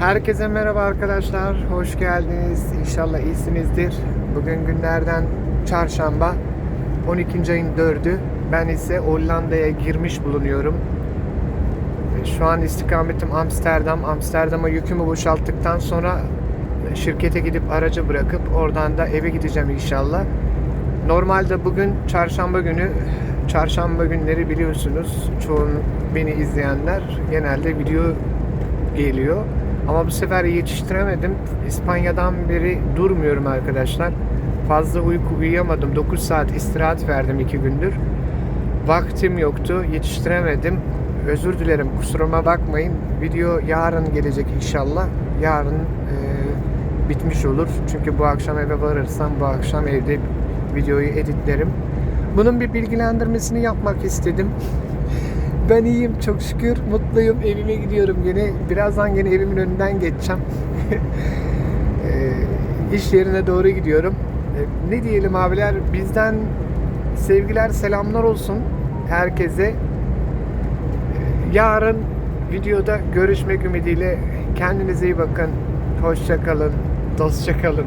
Herkese merhaba arkadaşlar. Hoş geldiniz. İnşallah iyisinizdir. Bugün günlerden çarşamba 12. ayın 4'ü. Ben ise Hollanda'ya girmiş bulunuyorum. E, Şu an istikametim Amsterdam. Amsterdam'a yükümü boşalttıktan sonra şirkete gidip aracı bırakıp oradan da eve gideceğim inşallah. Normalde bugün çarşamba günü çarşamba günleri biliyorsunuz çoğun beni izleyenler genelde video geliyor. Ama bu sefer yetiştiremedim. İspanya'dan beri durmuyorum arkadaşlar. Fazla uyku uyuyamadım. 9 saat istirahat verdim 2 gündür. Vaktim yoktu. Yetiştiremedim. Özür dilerim. Kusuruma bakmayın. Video yarın gelecek inşallah. Yarın e, bitmiş olur. Çünkü bu akşam eve varırsam bu akşam evde videoyu editlerim. Bunun bir bilgilendirmesini yapmak istedim. Ben iyiyim çok şükür. Mutluyum. Evime gidiyorum yine. Birazdan yine evimin önünden geçeceğim. e, iş yerine doğru gidiyorum. E, ne diyelim abiler? Bizden sevgiler, selamlar olsun herkese. E, yarın videoda görüşmek ümidiyle kendinize iyi bakın. Hoşça kalın. Dostça kalın.